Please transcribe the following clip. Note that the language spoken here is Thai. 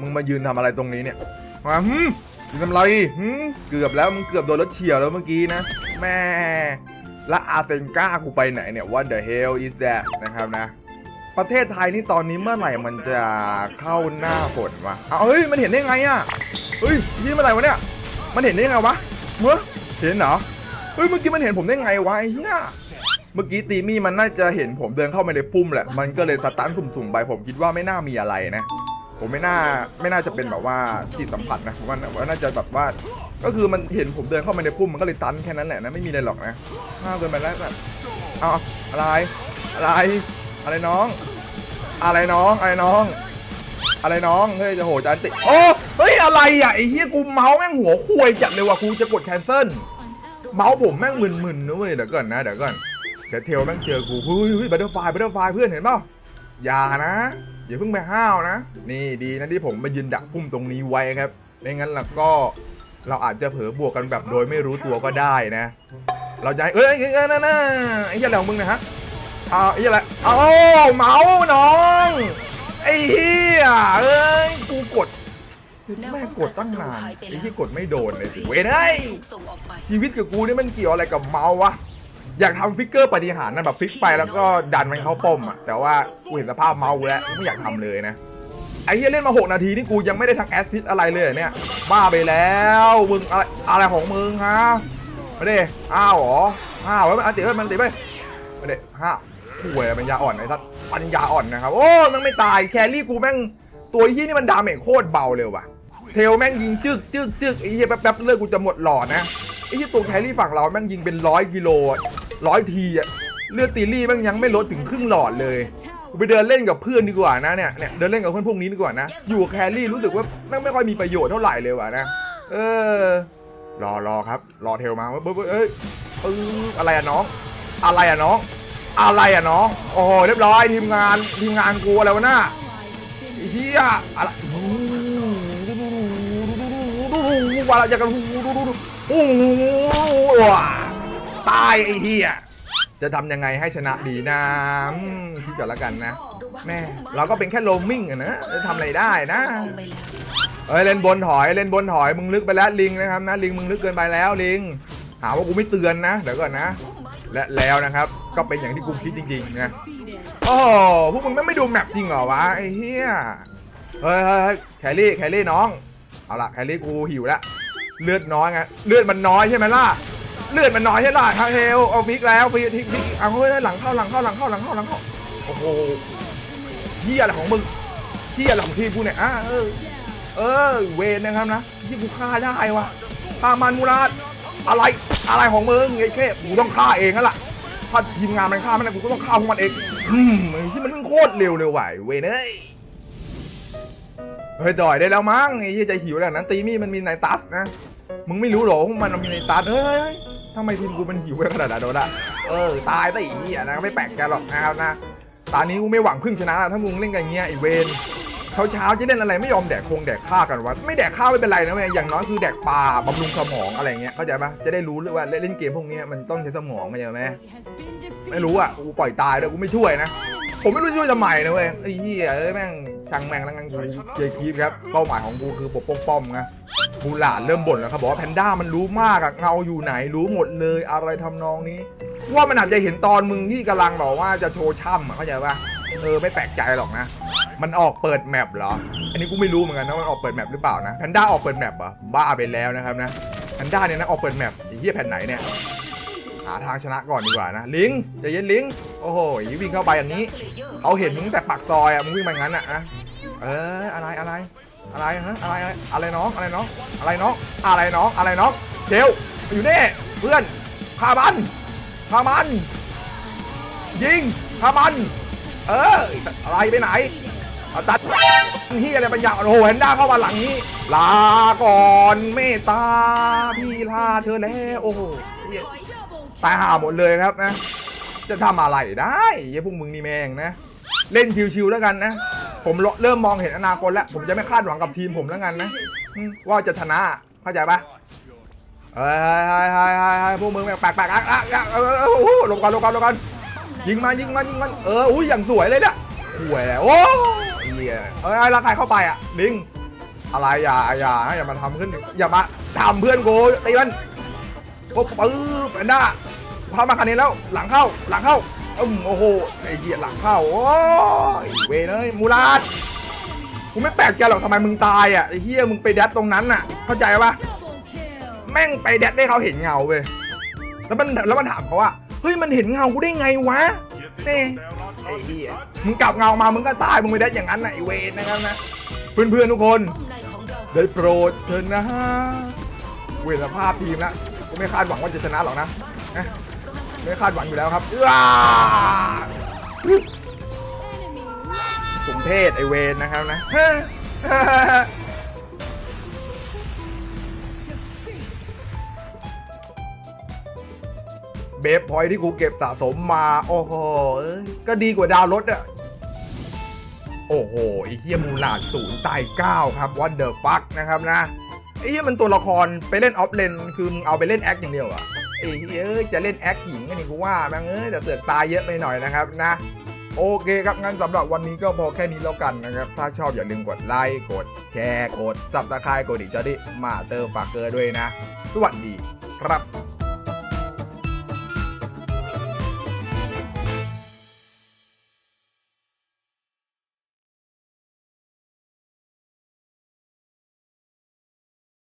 มึงมายืนทำอะไรตรงนี้เนี่ยมาหึยืนทำไรหึเกือบแล้วมึงเกือบโดนรถเฉียวแล้วเมื่อกี้นะแม่และอาเซนก้ากูไปไหนเนี่ย What the hell is that นะครับนะ ประเทศไทยนี่ตอนนี้เมื่อไหร่มันจะเข้าหน้าฝนวะเอาเฮ้ยมันเห็นได้ไงอะเฮ้ยยี่เมื่อไหร่วะเนี่ยมันเห็นได้ไงวะเมื่อเห็นเหรอเฮ้ยเมื่อกี้มันเห็นผมได้ไงวะไอ้เหี้ยเมื่อกี้ตีมี่มันน่าจะเห็นผมเดินเข้ามาในพุ่มแหละ มันก็เลยสตันสุ่มๆไปผมคิดว่าไม่น่ามีอะไรนะ ผมไม่น่าไม่น่าจะเป็นแบบว่าจิตสัมผัสนะผมว่าว่าน่าจะแบบว่า ก็คือมันเห็นผมเดินเข้ามาในพุ่มมันก็เลยตันแค่นั้นแหละนะไม่มีอะไรหรอกนะห้าวเกินไปแล้วแบบเอาอะไรอะไร อะไรน้อง อะไรน้องอะไรน้อง อะไรน้องเฮ้ยจะโหจานติโอ้เฮ้ยอะไรอะไอ้เหี้ยกูเมาส์แม่งหัวควยจัดเลยว่ะกูจะกดแคนเซิลเมาส์ผมแม่งมึนๆนะเว้ยเดี๋ยวก่อนนะเดี๋ยวก่อนเดี๋ยวเทลแม่งเจอกูเฮ้ยเฮ้ยบัตเตอร์ไฟบัตเตอร์ไฟเพื่อนเห็นเปล่าอย่านะ อย่าเพิ่งไปห้าวนะ นี่ดีนะที่ผมมายืนดักพุ่มตรงนี้ไว้ครับไม่งั้นล่ะก็เราอาจจะเผลอบวกกันแบบโดยไม่รู้ตัวก็ได้นะ เราจะให้เอ้ยเอ้ยเอ้ยนั่นน่ะไอ้เหี้ยอะไรของมึงนะฮะอ้าวไอ้เหี้ยอะไรอ้าวเมาน้องไอ้เหี้ยเอ้ยกูกดแม่กดตั้งนานไอ้ที่กดไม่โดนเลยสิเว้ยเฮ้ยถูกส่งชีวิตกับกูนี่มันเกี่ยวอะไรกับเมาวะ อยากทำฟิกเกอร์ปฏิหารย์นะแบบฟิกไปแล้วก็ดันมันเข้าป้อมอะแต่ว่ากูเห็นสภาพเมาส์แล้วกูไม่อยากทำเลยนะไอ้เหี้ยเล่นมา 6 นาทีนี่กูยังไม่ได้ทั้งแอสซิสอะไรเลยเหรอเนี่ย บ้าไปแล้วมึงอะไรอะไรของมึงฮะมาดิอ้าวเหรออ้าวไว้มันอันติไว้มันอันติไปมาดิห้าห่วยปัญญาอ่อนไอ้ทัดปัญญาอ่อนนะครับโอ้มันไม่ตายแครี่กูแม่งตัวไอ้เหี้ยนี่มันดาเมจโคตรเบาเลยว่ะเทลแม่งยิงจึกจึกจึกไอ้เหี้ยแป๊บๆเลือดกูจะหมดหลอดนะไอ้ที่ตัวแครี่ฝั่งเราแม่งยิงเป็นร้อยกิโล ร้อยทีอะเลือดตีรี่แม่งยังไม่ลดถึงครึ่งหลอดเลยไปเดินเล่นกับเพื่อนดีกว่านะเนี่ยเนี่ยเดินเล่นกับเพื่อนพวกนี้ดีกว่านะอยู่กับแครี่รู้สึกว่าแม่งไม่ค่อยมีประโยชน์เท่าไหร่เลยว่ะนะเออรอรอครับ รอเทลมาเว้ยเว้ยเว้ยเอ้ยอะไรอะน้อง อะไรอะน้อง อะไรอะน้องโอ้โหเรียบร้อยทีมงานทีมงานกูอะไรวะน่าไอเหี้ยอะไรว่าเราจะกันโอ้โห ตายไอ้เหี้ยจะทำยังไงให้ชนะดีนะอืมคิดก่อนแล้วกันนะ แม่เราก็เป็นแค่โรมมิ่งอะนะจะทำอะไรได้นะ เอ้ยเล่นบนถอยเล่นบนถอยมึงลึกไปแล้วลิงนะครับนะลิงมึงลึกเกินไปแล้วลิง หาว่ากูไม่เตือนนะเดี๋ยวก่อนนะ และแล้วนะครับ ก็เป็นอย่างที่กูคิดจริงๆนะโอ้โหพวกมึงไม่ไม่ดูแมปจริงเหรอวะไอ้เหี้ยเฮ้ยเฮ้ยเฮ้ยแคลรี่แคลรี่น้องเอาละแคลรี่กูหิวล้วเลือดน้อยไงเลือดมันน้อยใช่ไหมล่ะ เลือดมันน้อยใช่ล่ะทางเฮลเอาฟิกแล้วฟิกทิกฟิกเอาเฮ้ยหลังเข้าหลังเข้าหลังเข้าหลังเข้าหลังเข้าโอ้โหเหี้ยอะไรของมึงเหี้ยอะไรของทีมกูเนี่ยอะเออเออเวนนะครับนะที่กูฆ่าได้วะฆ่ามันมูราดอะไรอะไรของมึงไอ้แค่กูต้องฆ่าเองนั่นแหละถ้าทีมงานมันฆ่าไม่ได้กูก็ต้องฆ่าพวกมันเองอืมไอ้ที่มันโคตรเร็วเลยว่ะไอ้เวนเอ้ยเฮ้ยจ่อยได้แล้วมั้งไอ้ที่ใจหิวแล้วนั้นตีมี่มันมีไนตัสนะมึงไม่รู้หรอว่ามันมีไนตัสเฮ้ย ทำไมทีมกูมันหิวขนาดนั้นโดนละเออตายแต่อีอะนะไม่แปลกใจหรอกนะครับนะตอนนี้กูไม่หวังพึ่งชนะนะถ้ามึงเล่นกันเงี้ยไอเวนเช้าเช้าๆจะเล่นอะไรไม่ยอมแดกคงแดกข้าวกันวะไม่แดกข้าวไม่เป็นไรนะเว้ยอย่างน้อยคือแดกปลาบำรุงสมองอะไรเงี้ยเข้าใจปะจะได้รู้เลยว่าเล่นเกมพวกนี้มันต้องใช้สมองเข้าใจไหมไม่รู้อะกูปล่อยตายเลยกูไม่ช่วยนะ ผมไม่รู้ช่วยทำไมนะเว้ยไอ้เหี้ยแม่ง ช่างแม่งแล้วงั้นกูเจอคีฟครับเป้าหมายของกูคือปกป้องป้อมนะมูหลาเริ่มบ่นแล้วครับบอกว่าแพนด้ามันรู้มากอะเงาอยู่ไหนรู้หมดเลยอะไรทำนองนี้ ว่ามันอาจจะเห็นตอนมึงที่กำลังบอกว่าจะโชว์ช่ำอะเข้าใจปะเออไม่แปลกใจหรอกนะ มันออกเปิดแมปเหรอ อันนี้กูไม่รู้เหมือนกันนะมันออกเปิดแมปหรือเปล่านะแพนด้าออกเปิดแมปเหรอบ้าไปแล้วนะครับนะแพนด้าเนี่ยนะออกเปิดแมปไอ้เหี้ยแผ่นไหนเนี่ยหาทางชนะก่อนดีกว่านะ ลิงใจเย็นลิงโอ้โหอยวิ่งเข้าไปอย่างนี้เขาเห็นมึงแต่ปากซอยอะมึงวิ่งมางั้นอะนะ เอออะไรอะไรอะไรฮะอะไรอะไรอะไรน้องอะไรน้องอะไรน้องอะไรน้องอะไรน้องเดี๋ยวอยู่นี่เพื่อนฆ่ามันฆ่ามัน ยิงฆ่ามัน เอออะไรไปไหนตัดที่อะไรปัญญาอ่อนโอ้โหเห็นด้าเข้ามาหลังนี้ ลาก่อนเมตตาพี่ลาเธอแล้วโอ้โหตายห่าหมดเลยครับนะ จะทำอะไรได้ไอ้พวกมึงนี่แม่งนะ เล่นชิวๆแล้วกันนะ ผมเริ่มมองเห็นอนาคตแล้ว ผมจะไม่คาดหวังกับทีมผมแล้วกันนะอืมว่าจะชนะเข้าใจปะเฮ้ยเฮ้ยเฮ้ยเฮ้ยเฮ้ยเฮ้ยพวกมึงแปลกๆอะอะอะเออเออโอ้โหหลบก่อนหลบก่อนหลบก่อนยิงมายิงมายิงมันเอออุ้ยอย่างสวยเลยเนี่ยสวยแล้วโอ้ยเหี้ยเอ้ยแล้วใครเข้าไปอะลิงอะไรอย่าอย่าอย่ามาทำขึ้นอย่ามาทำเพื่อนกูตีมันปุ๊บปื๊บแพนด้าพามาคันนี้แล้วหลังเข้าหลังเข้า อืมโอ้โหไอ้เหี้ยหลังเข้าโอ้ยเวยเลยมูลาดกูไม่แปลกใจหรอกทำไมมึงตายอะไอ้เหี้ยมึงไปแดดตรงนั้นอะ เข้าใจปะแม่งไปแดดให้เขาเห็นเงาเว้ยแล้วมันแล้วมันถามเขาว่าเฮ้ยมันเห็นเงากูได้ไงวะนี่ไอ้เหี้ยมึงกลับเงามามึงก็ตายมึงไปแดดอย่างนั้นน่ะไอ้เวนนะครับนะเพื่อนๆทุกคนได้โปรดเถอะนะเวรภาพทีมนะกูไม่คาดหวังว่าจะชนะหรอกนะ ไม่คาดหวังอยู่แล้วครับอ้าสมเพศไอเวนนะครับนะเบฟพอยที่กูเก็บสะสมมา โอ้โหเอ้ยก็ดีกว่าดาวรถอะโอ้โหไอ้เฮียมูลาดศูนย์ตายเก้าครับวันเดอร์ฟักนะครับนะไอ้เฮียมันตัวละครไปเล่นออฟเลน คือมึงเอาไปเล่นแอคอย่างเดียวอะ ไอ้เยอ้ยจะเล่นแอคหญิงกันนี่กูว่าแม่งเอ้ยแต่เสือกตายเยอะไปหน่อยนะครับนะ โอเคครับงั้นสำหรับวันนี้ก็พอแค่นี้แล้วกันนะครับ ถ้าชอบอย่าลืมกดไลค์กดแชร์กดซับสไครต์กดดิจอดิมาเตอร์ฝากเกอร์ด้วยนะ สวัสดีครับ